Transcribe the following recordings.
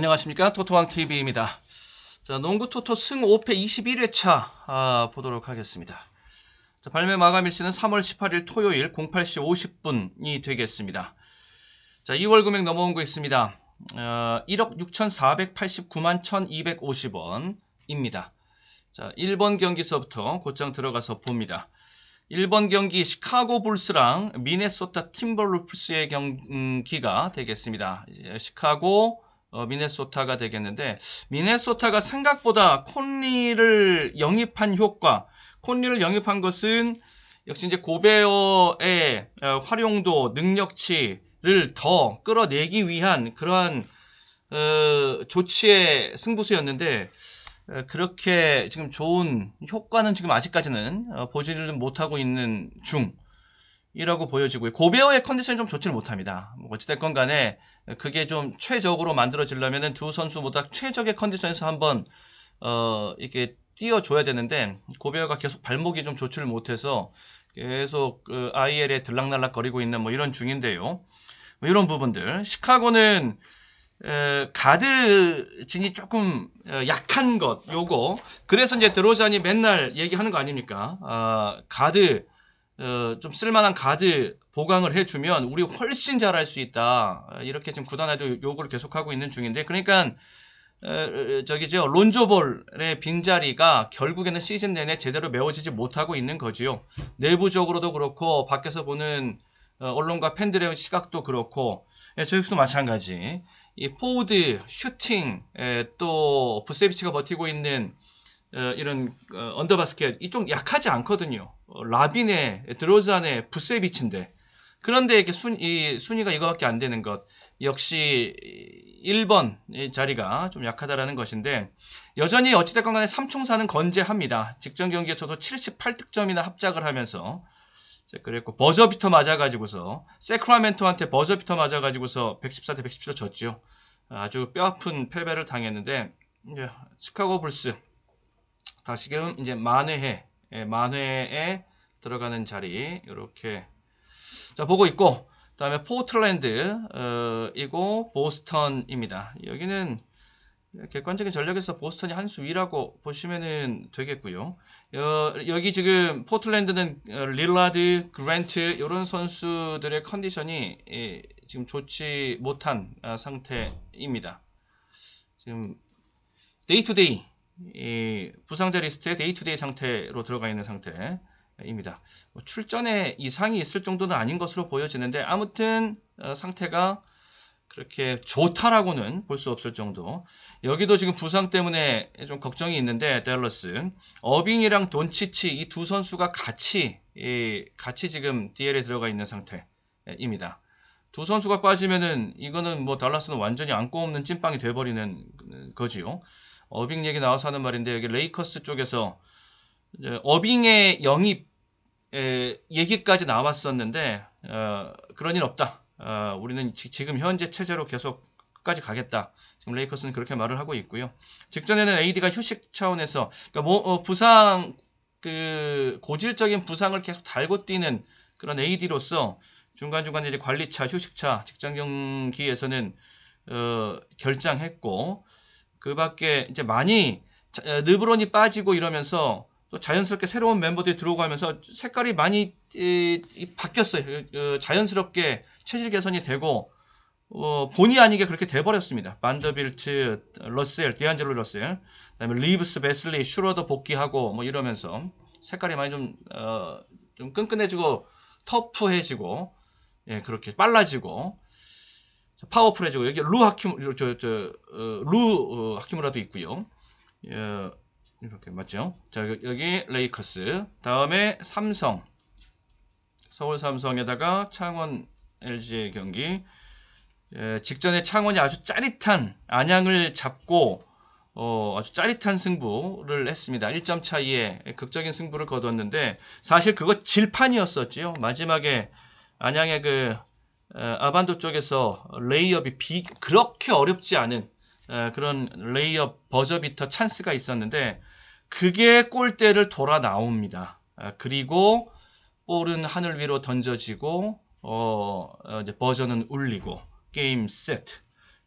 안녕하십니까 토토왕TV입니다. 자, 농구 토토 승 5패 21회차 아, 보도록 하겠습니다. 자, 발매 마감 일시는 3월 18일 토요일 08시 50분이 되겠습니다. 자, 2월 금액 넘어온 거 있습니다. 어, 1억 6,489만 1,250원입니다. 자, 1번 경기서부터 곧장 들어가서 봅니다. 1번 경기 시카고 불스랑 미네소타 팀버루프스의 경기가 되겠습니다. 시카고 어, 미네소타가 되겠는데 미네소타가 생각보다 콘리를 영입한 효과, 콘리를 영입한 것은 역시 이제 고베어의 어, 활용도, 능력치를 더 끌어내기 위한 그러한 어, 조치의 승부수였는데 어, 그렇게 지금 좋은 효과는 지금 아직까지는 어, 보지를 못하고 있는 중 이라고 보여지고요. 고베어의 컨디션이 좀 좋지를 못합니다. 뭐 어찌됐건 간에 그게 좀 최적으로 만들어지려면 두 선수 모두 다 최적의 컨디션에서 한번 어, 이렇게 띄워줘야 되는데 고베어가 계속 발목이 좀 좋지를 못해서 계속 그 IL에 들락날락 거리고 있는 뭐 이런 중인데요. 뭐 이런 부분들. 시카고는 에, 가드 진이 조금 어, 약한 것, 요거. 그래서 이제 드로잔이 맨날 얘기하는 거 아닙니까? 아, 가드, 어, 좀 쓸만한 가드 보강을 해주면 우리 훨씬 잘할 수 있다. 어, 이렇게 지금 구단에도 요구를 계속하고 있는 중인데, 그러니까 어, 저기죠 론조볼의 빈자리가 결국에는 시즌 내내 제대로 메워지지 못하고 있는 거지요. 내부적으로도 그렇고 밖에서 보는 어, 언론과 팬들의 시각도 그렇고 예, 저역도 마찬가지. 이 포워드, 슈팅, 에, 또 부세비치가 버티고 있는 어, 이런 어, 언더바스켓 이쪽 약하지 않거든요. 어, 라빈의 드로잔의 부세비치인데 그런데 이렇게 순, 이 순위가 이거밖에 안 되는 것 역시 1번 이 자리가 좀 약하다라는 것인데 여전히 어찌됐건 간에 삼총사는 건재합니다. 직전 경기에서도 78득점이나 합작을 하면서 그랬고 버저비터 맞아가지고서 세크라멘토한테 버저비터 맞아가지고서 114대 117로 졌죠. 아주 뼈아픈 패배를 당했는데 이제 시카고 불스 다시금 이제 만회해 예, 만회에 들어가는 자리 이렇게 자 보고 있고 그 다음에 포틀랜드 어, 이고 보스턴입니다. 여기는 객관적인 전력에서 보스턴이 한 수 위라고 보시면 되겠고요. 어, 여기 지금 포틀랜드는 어, 릴라드, 그랜트 이런 선수들의 컨디션이 예, 지금 좋지 못한 아, 상태입니다. 지금 데이 투 데이 이 부상자 리스트에 데이 투 데이 상태로 들어가 있는 상태 입니다. 뭐 출전에 이상이 있을 정도는 아닌 것으로 보여지는데 아무튼 어, 상태가 그렇게 좋다라고는 볼 수 없을 정도. 여기도 지금 부상 때문에 좀 걱정이 있는데 댈러스 어빙이랑 돈치치 이 두 선수가 같이 이, 같이 지금 DL에 들어가 있는 상태입니다. 두 선수가 빠지면은 이거는 뭐 달라스는 완전히 안고 없는 찐빵이 돼버리는 거지요. 어빙 얘기 나와서 하는 말인데 여기 레이커스 쪽에서 어빙의 영입 에, 얘기까지 나왔었는데 어, 그런 일 없다. 어, 우리는 지, 금 현재 체제로 계속 끝까지 가겠다. 지금 레이커스는 그렇게 말을 하고 있고요. 직전에는 AD가 휴식 차원에서 그러니까 뭐 어, 부상 그 고질적인 부상을 계속 달고 뛰는 그런 AD로서 중간중간 이제 관리차, 휴식차, 직장 경기에서는 어, 결장했고 그 밖에 이제 많이 자, 어, 르브론이 빠지고 이러면서 또 자연스럽게 새로운 멤버들이 들어오고 하면서 색깔이 많이 이, 이, 바뀌었어요. 어, 자연스럽게 체질 개선이 되고 어, 본의 아니게 그렇게 돼버렸습니다. 반더빌트, 러셀, 디안젤로 러셀, 그다음에 리브스, 베슬리, 슈러더 복귀하고 뭐 이러면서 색깔이 많이 좀, 어, 좀 끈끈해지고 터프해지고 예, 그렇게 빨라지고 파워풀해지고 여기 루 하키무 저저 어, 루 어, 하키무라도 있고요. 예, 이렇게 맞죠? 자 여기 레이커스 다음에 삼성 서울 삼성에다가 창원 LG의 경기 예, 직전에 창원이 아주 짜릿한 안양을 잡고 어, 아주 짜릿한 승부를 했습니다. 1점 차이에 극적인 승부를 거뒀는데 사실 그거 질판이었었지요. 마지막에 안양의 그 어, 아반도 쪽에서 레이업이 비, 그렇게 어렵지 않은 어, 그런 레이업 버저비터 찬스가 있었는데 그게 골대를 돌아 나옵니다. 어, 그리고 볼은 하늘 위로 던져지고 어, 어, 버전은 울리고 게임 세트.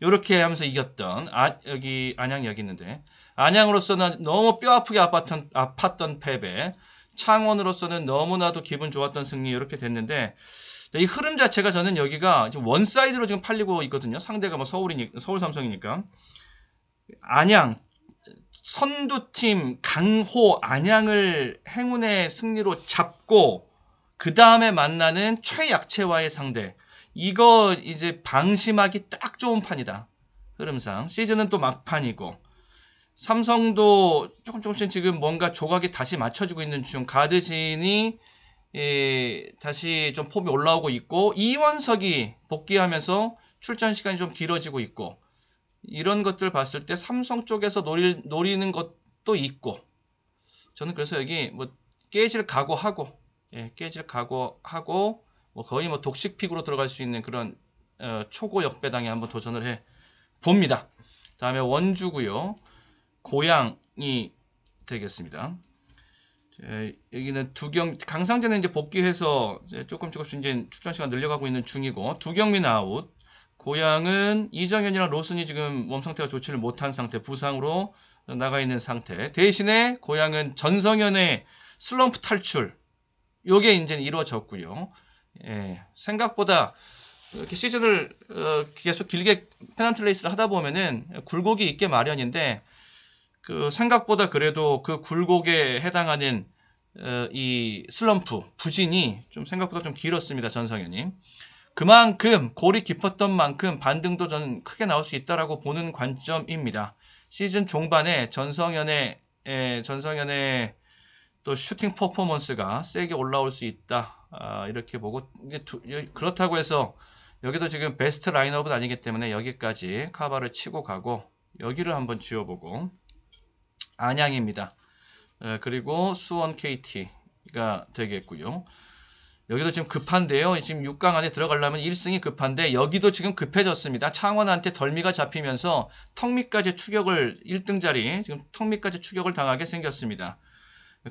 이렇게 하면서 이겼던 아, 여기 안양이 여기 있는데 안양으로서는 너무 뼈 아프게 아팠던, 아팠던 패배 창원으로서는 너무나도 기분 좋았던 승리 이렇게 됐는데 이 흐름 자체가 저는 여기가 지금 원 사이드로 지금 팔리고 있거든요. 상대가 뭐 서울이니 서울 삼성이니까 안양 선두팀 강호 안양을 행운의 승리로 잡고 그 다음에 만나는 최약체와의 상대. 이거 이제 방심하기 딱 좋은 판이다. 흐름상. 시즌은 또 막판이고. 삼성도 조금 조금씩 지금 뭔가 조각이 다시 맞춰지고 있는 중. 가드진이 예, 다시 좀 폼이 올라오고 있고 이원석이 복귀하면서 출전 시간이 좀 길어지고 있고 이런 것들 봤을 때 삼성 쪽에서 노리, 노리는 것도 있고 저는 그래서 여기 뭐 깨질 각오하고 예, 깨질 각오하고 뭐 거의 뭐 독식 픽으로 들어갈 수 있는 그런 어, 초고 역배당에 한번 도전을 해 봅니다. 다음에 원주고요. 고양이 되겠습니다. 에, 여기는 두경 강상재는 이제 복귀해서 이제 조금 조금씩 이제 출전 시간 늘려가고 있는 중이고 두경민 아웃. 고양은 이정현이랑 로슨이 지금 몸 상태가 좋지를 못한 상태 부상으로 나가 있는 상태. 대신에 고양은 전성현의 슬럼프 탈출. 요게 이제 이루어졌고요. 예, 생각보다 이렇게 시즌을 어, 계속 길게 페넌트 레이스를 하다 보면은 굴곡이 있게 마련인데 그 생각보다 그래도 그 굴곡에 해당하는 어, 이 슬럼프 부진이 좀 생각보다 좀 길었습니다 전성현이 그만큼 골이 깊었던 만큼 반등도 저는 크게 나올 수 있다라고 보는 관점입니다 시즌 종반에 전성현의 에, 전성현의 또 슈팅 퍼포먼스가 세게 올라올 수 있다 아, 이렇게 보고 두, 그렇다고 해서 여기도 지금 베스트 라인업은 아니기 때문에 여기까지 카바를 치고 가고 여기를 한번 지워보고 안양입니다. 에, 그리고 수원 KT가 되겠고요. 여기도 지금 급한데요. 지금 6강 안에 들어가려면 1승이 급한데 여기도 지금 급해졌습니다. 창원한테 덜미가 잡히면서 턱밑까지 추격을 1등 자리 지금 턱밑까지 추격을 당하게 생겼습니다.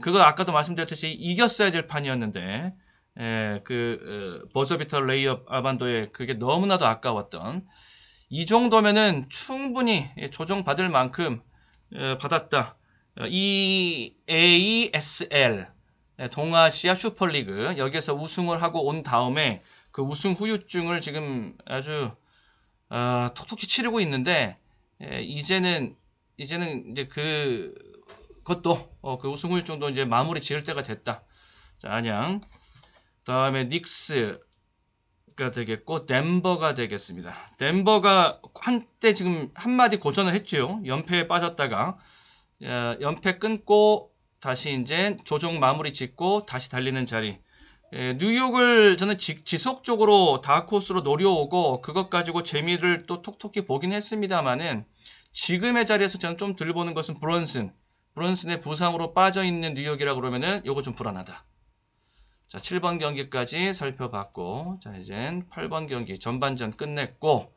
그거 아까도 말씀드렸듯이 이겼어야 될 판이었는데 에, 그 어, 버저비터 레이업 아반도에 그게 너무나도 아까웠던 이 정도면은 충분히 조정받을 만큼 에, 받았다. 어, EASL 동아시아 슈퍼리그 여기에서 우승을 하고 온 다음에 그 우승 후유증을 지금 아주 어, 톡톡히 치르고 있는데 에, 이제는 이제는 이제 그 것도 어, 그 우승 후유증도 이제 마무리 지을 때가 됐다. 자, 안양. 다음에 닉스 가 되겠고 덴버가 되겠습니다. 덴버가 한때 지금 한마디 고전을 했죠. 연패에 빠졌다가 어, 연패 끊고 다시 이제 조정 마무리 짓고 다시 달리는 자리. 에, 뉴욕을 저는 지, 지속적으로 다코스로 노려오고 그것 가지고 재미를 또 톡톡히 보긴 했습니다만은 지금의 자리에서 저는 좀덜 보는 것은 브런슨. 브런슨의 부상으로 빠져 있는 뉴욕이라 그러면은 요거 좀 불안하다. 자, 7번 경기까지 살펴봤고, 자, 이젠 8번 경기 전반전 끝냈고,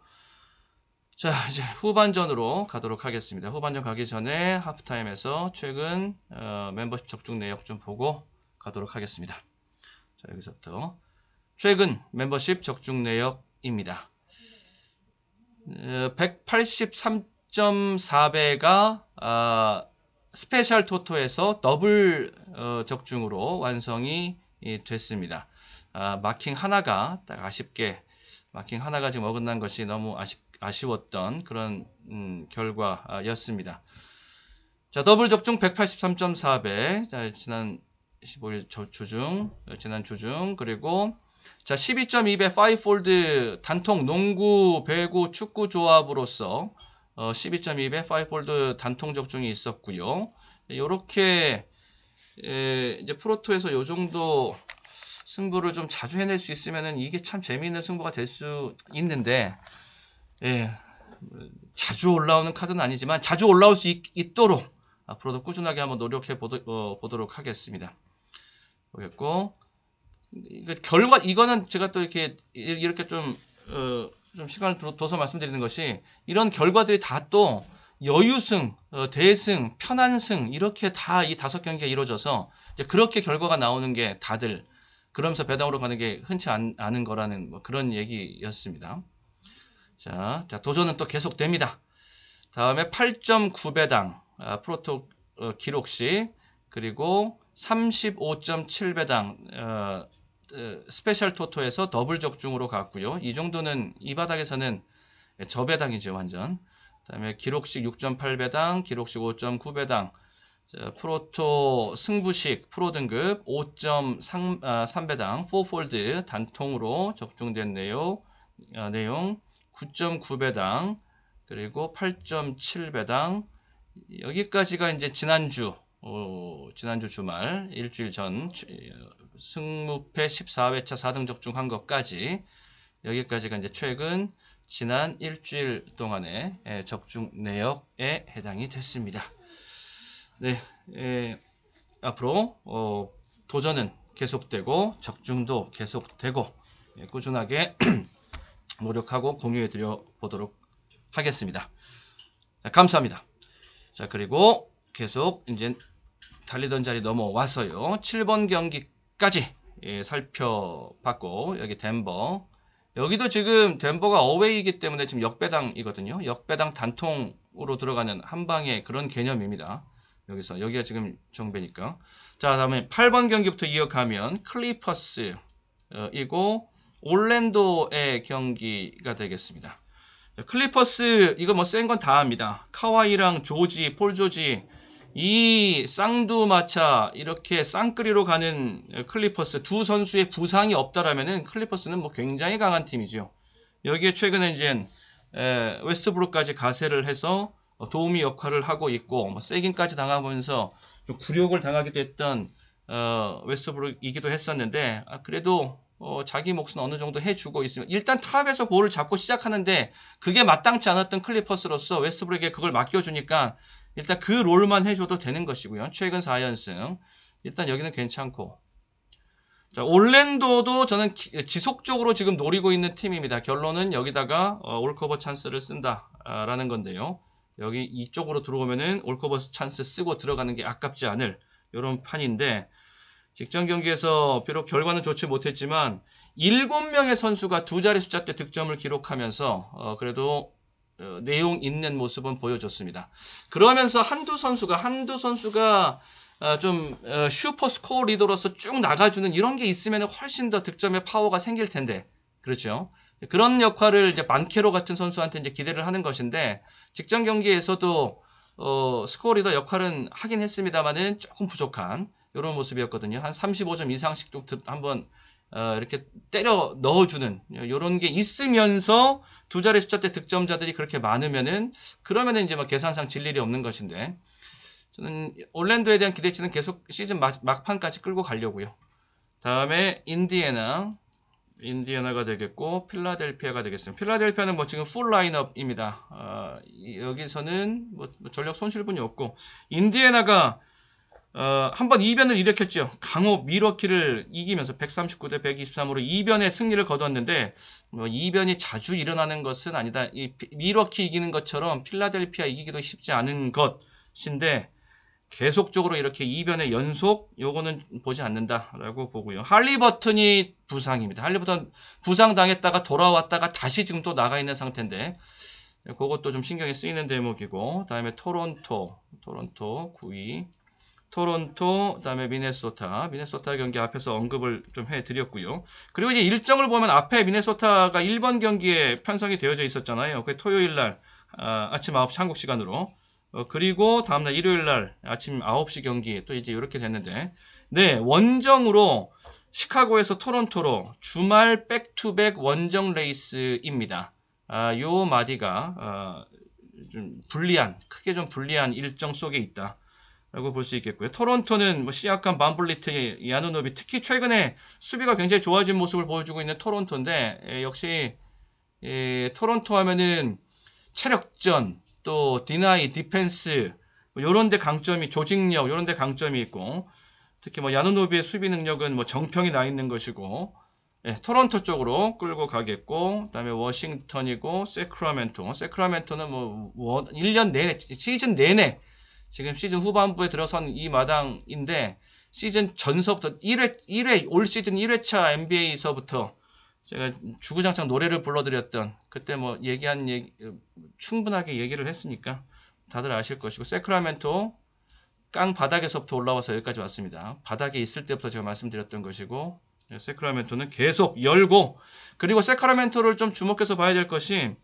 자, 이제 후반전으로 가도록 하겠습니다. 후반전 가기 전에 하프타임에서 최근 어, 멤버십 적중 내역 좀 보고 가도록 하겠습니다. 자, 여기서부터 최근 멤버십 적중 내역입니다. 어, 183.4배가 아, 스페셜 토토에서 더블 어, 적중으로 완성이 됐습니다. 아, 마킹 하나가 딱 아쉽게 마킹 하나가 지금 어긋난 것이 너무 아쉽, 아쉬웠던 그런 음, 결과였습니다. 자 더블 적중 183.4배 자, 지난 15일 주중 지난 주중 그리고 자 12.2배 5폴드 단통 농구 배구 축구 조합으로서 어, 12.2배 5폴드 단통 적중이 있었고요. 이렇게 이제 프로토에서 요 정도 승부를 좀 자주 해낼 수 있으면은 이게 참 재미있는 승부가 될 수 있는데 예, 자주 올라오는 카드는 아니지만 자주 올라올 수 있, 도록 앞으로도 꾸준하게 한번 노력해 보도, 어, 록 하겠습니다. 보겠고 이거 결과 이거는 제가 또 이렇게 이렇게 좀, 어, 좀 시간을 둬서 말씀드리는 것이 이런 결과들이 다 또 여유승, 어, 대승, 편안승 이렇게 다 이 다섯 경기가 이루어져서 그렇게 결과가 나오는 게 다들 그러면서 배당으로 가는 게 흔치 않, 은 거라는 뭐 그런 얘기였습니다. 자, 자 도전은 또 계속됩니다. 다음에 8.9배당 아, 프로토 어, 기록 시 그리고 35.7배당 어, 어, 스페셜 토토에서 더블 적중으로 갔고요. 이 정도는 이 바닥에서는 저배당이죠 완전. 그다음에 기록식 6.8배당, 기록식 5.9배당, 자, 프로토 승부식 프로 등급 5.3배당 4폴드 단통으로 적중된 내용, 아, 내용 9.9배당 그리고 8.7배당 여기까지가 이제 지난주 어, 지난주 주말 일주일 전 승무패 14회차 4등 적중한 것까지 여기까지가 이제 최근 지난 일주일 동안의 예, 적중 내역에 해당이 됐습니다. 네, 예, 앞으로 어, 도전은 계속되고 적중도 계속되고 예, 꾸준하게 노력하고 공유해 드려 보도록 하겠습니다. 자, 감사합니다. 자, 그리고 계속 이제 달리던 자리 넘어와서요. 7번 경기까지 예, 살펴봤고 여기 덴버 여기도 지금 덴버가 어웨이이기 때문에 지금 역배당이거든요. 역배당 단통으로 들어가는 한 방의 그런 개념입니다. 여기서 여기가 지금 정배니까. 자, 다음에 8번 경기부터 이어가면 클리퍼스 어, 이고 올랜도의 경기가 되겠습니다. 자, 클리퍼스 이거 뭐 센 건 다 합니다. 카와이랑 조지, 폴 조지 이 쌍두마차 이렇게 쌍끌이로 가는 클리퍼스 두 선수의 부상이 없다라면은 클리퍼스는 뭐 굉장히 강한 팀이죠. 여기에 최근에 이제 에, 웨스트브룩까지 가세를 해서 어, 도우미 역할을 하고 있고 뭐 세긴까지 당하면서 좀 굴욕을 당하기도 했던 어, 웨스트브룩이기도 했었는데 아, 그래도 어, 자기 몫은 어느 정도 해주고 있으면 일단 탑에서 볼을 잡고 시작하는데 그게 마땅치 않았던 클리퍼스로서 웨스트브룩에 그걸 맡겨주니까 일단 그 롤만 해줘도 되는 것이고요. 최근 4연승. 일단 여기는 괜찮고. 자, 올랜도도 저는 기- 지속적으로 지금 노리고 있는 팀입니다. 결론은 여기다가 어, 올커버 찬스를 쓴다라는 건데요. 여기 이쪽으로 들어오면은 올커버 찬스 쓰고 들어가는 게 아깝지 않을 이런 판인데 직전 경기에서 비록 결과는 좋지 못했지만 7명의 선수가 두 자리 숫자 때 득점을 기록하면서 어, 그래도 어, 내용 있는 모습은 보여줬습니다. 그러면서 한두 선수가 한두 선수가 어, 좀 어, 슈퍼 스코어 리더로서 쭉 나가주는 이런 게 있으면 훨씬 더 득점의 파워가 생길 텐데 그렇죠. 그런 역할을 이제 만케로 같은 선수한테 이제 기대를 하는 것인데 직전 경기에서도 어, 스코어 리더 역할은 하긴 했습니다만은 조금 부족한 이런 모습이었거든요. 한 35점 이상씩 좀 드- 한번 어, 이렇게 때려 넣어주는 이런 게 있으면서 두 자리 숫자 때 득점자들이 그렇게 많으면은 그러면은 이제 뭐 계산상 질 일이 없는 것인데 저는 올랜도에 대한 기대치는 계속 시즌 막, 막판까지 끌고 가려고요. 다음에 인디애나 인디애나가 되겠고 필라델피아가 되겠습니다. 필라델피아는 뭐 지금 풀 라인업입니다. 어, 이- 여기서는 뭐, 뭐 전력 손실분이 없고 인디애나가 어, 한번 이변을 일으켰죠. 강호 미러키를 이기면서 139대 123으로 이변의 승리를 거뒀는데 뭐 이변이 자주 일어나는 것은 아니다. 이 피- 미러키 이기는 것처럼 필라델피아 이기기도 쉽지 않은 것인데 계속적으로 이렇게 이변의 연속 요거는 보지 않는다라고 보고요. 할리버튼이 부상입니다. 할리버튼 부상 당했다가 돌아왔다가 다시 지금 또 나가 있는 상태인데 그것도 좀 신경이 쓰이는 대목이고 다음에 토론토 토론토 9위 토론토, 그다음에 미네소타, 미네소타 경기 앞에서 언급을 좀 해드렸고요. 그리고 이제 일정을 보면 앞에 미네소타가 1번 경기에 편성이 되어져 있었잖아요. 그 토요일 날 아, 아침 9시 한국 시간으로. 어, 그리고 다음날 일요일 날 아침 9시 경기 또 이제 이렇게 됐는데, 네 원정으로 시카고에서 토론토로 주말 백투백 원정 레이스입니다. 아, 요 마디가 아, 좀 불리한, 크게 좀 불리한 일정 속에 있다. 라고 볼 수 있겠고요. 토론토는 뭐 시약한 반블리트, 야누노비 특히 최근에 수비가 굉장히 좋아진 모습을 보여주고 있는 토론토인데 에, 역시 에, 토론토 하면은 체력전 또 디나이, 디펜스 뭐 요런 데 강점이 조직력 요런 데 강점이 있고 특히 뭐 야누노비의 수비 능력은 뭐 정평이 나 있는 것이고 예, 토론토 쪽으로 끌고 가겠고 그다음에 워싱턴이고 세크라멘토 세크라멘토는 뭐 원- 1년 내내 시즌 내내 지금 시즌 후반부에 들어선 이 마당인데 시즌 전서부터 1회 1회 올 시즌 1회차 NBA에서부터 제가 주구장창 노래를 불러드렸던 그때 뭐 얘기한 얘기 충분하게 얘기를 했으니까 다들 아실 것이고 세크라멘토 깡 바닥에서부터 올라와서 여기까지 왔습니다. 바닥에 있을 때부터 제가 말씀드렸던 것이고 네, 세크라멘토는 계속 열고 그리고 세크라멘토를 좀 주목해서 봐야 될 것이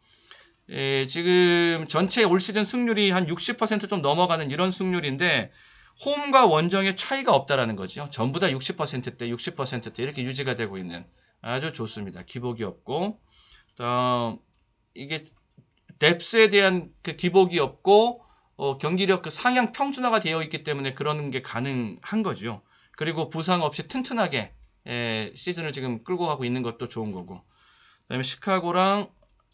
에, 지금 전체 올 시즌 승률이 한 60%좀 넘어가는 이런 승률인데 홈과 원정의 차이가 없다라는 거죠. 전부 다 60%대, 60%대 이렇게 유지가 되고 있는 아주 좋습니다. 기복이 없고 다음 이게 뎁스에 대한 그 기복이 없고 어, 경기력 그 상향 평준화가 되어 있기 때문에 그런 게 가능한 거죠. 그리고 부상 없이 튼튼하게 에, 시즌을 지금 끌고 가고 있는 것도 좋은 거고. 그다음에 시카고랑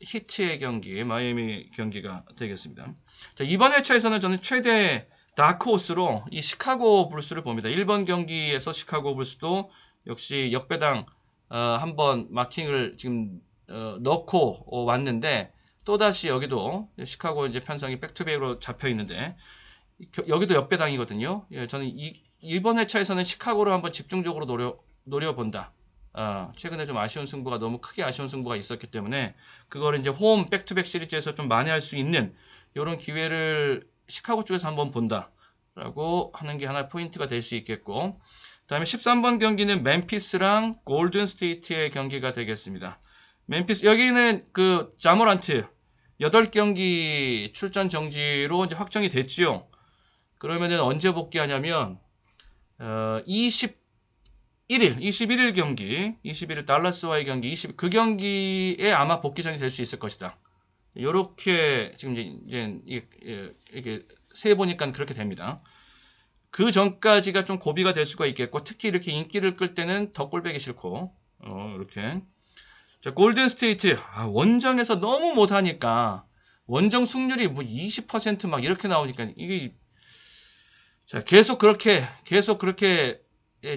히트의 경기, 마이애미 경기가 되겠습니다. 자, 이번 회차에서는 저는 최대 다크호스로 이 시카고 불스를 봅니다. 1번 경기에서 시카고 불스도 역시 역배당 어, 한번 마킹을 지금 어, 넣고 어, 왔는데 또다시 여기도 시카고 이제 편성이 백투백으로 잡혀 있는데 겨- 여기도 역배당이거든요. 예, 저는 이, 이번 회차에서는 시카고를 한번 집중적으로 노려 노려본다. 아, 최근에 좀 아쉬운 승부가 너무 크게 아쉬운 승부가 있었기 때문에 그거를 이제 홈 백투백 시리즈에서 좀 만회할 수 있는 이런 기회를 시카고 쪽에서 한번 본다라고 하는 게 하나의 포인트가 될 수 있겠고 그다음에 13번 경기는 멤피스랑 골든 스테이트의 경기가 되겠습니다. 멤피스 여기는 그 자모란트 8경기 출전 정지로 이제 확정이 됐지요. 그러면은 언제 복귀하냐면 어, 21일, 21일 경기, 21일 달라스와의 경기, 20, 그 경기에 아마 복귀전이 될 수 있을 것이다. 요렇게 지금 이제, 이제 이게, 예, 이게 세 보니까 그렇게 됩니다. 그 전까지가 좀 고비가 될 수가 있겠고, 특히 이렇게 인기를 끌 때는 더 꼴배기 싫고, 어, 이렇게. 자, 골든 스테이트. 아, 원정에서 너무 못하니까, 원정 승률이 뭐 20%막 이렇게 나오니까, 이게, 자, 계속 그렇게, 계속 그렇게, 예,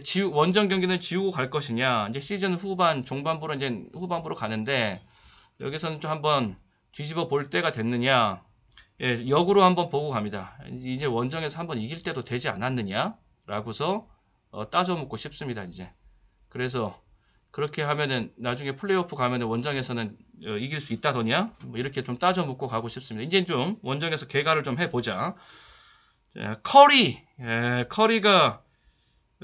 지우, 원정 경기는 지우고 갈 것이냐. 이제 시즌 후반, 종반부로 이제 후반부로 가는데, 여기서는 좀 한번 뒤집어 볼 때가 됐느냐. 예, 역으로 한번 보고 갑니다. 이제 원정에서 한번 이길 때도 되지 않았느냐? 라고서 어, 따져 묻고 싶습니다, 이제. 그래서 그렇게 하면은 나중에 플레이오프 가면은 원정에서는 어, 이길 수 있다더냐? 뭐 이렇게 좀 따져 묻고 가고 싶습니다. 이제 좀 원정에서 개가를 좀 해보자. 자, 커리, 예, 커리가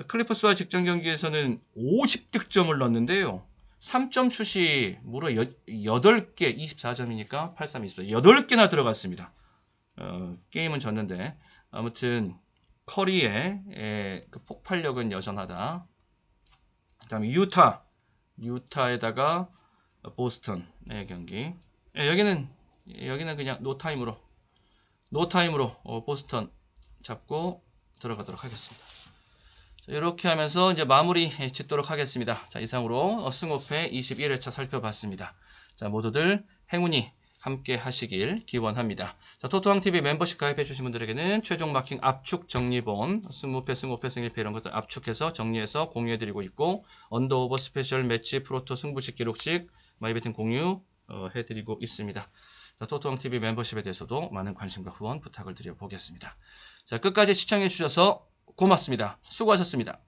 클리퍼스와 직전 경기에서는 50득점을 넣었는데요. 3점 슛이 무려 8개, 24점이니까 83, 24, 8개나 들어갔습니다. 어, 게임은 졌는데 아무튼 커리의 에, 그 폭발력은 여전하다. 그 다음에 유타, 유타에다가 보스턴의 경기. 예, 여기는 여기는 그냥 노타임으로 노타임으로 어, 보스턴 잡고 들어가도록 하겠습니다. 자, 이렇게 하면서 이제 마무리 짓도록 하겠습니다. 자, 이상으로 어, 승호패 21회차 살펴봤습니다. 자, 모두들 행운이 함께 하시길 기원합니다. 자, 토토왕TV 멤버십 가입해 주신 분들에게는 최종 마킹 압축 정리본, 승무패, 승호패, 승일패 이런 것들 압축해서 정리해서 공유해 드리고 있고 언더오버 스페셜 매치 프로토 승부식 기록식 마이베팅 공유 어, 해드리고 있습니다. 자, 토토왕TV 멤버십에 대해서도 많은 관심과 후원 부탁을 드려보겠습니다. 자, 끝까지 시청해 주셔서 고맙습니다. 수고하셨습니다.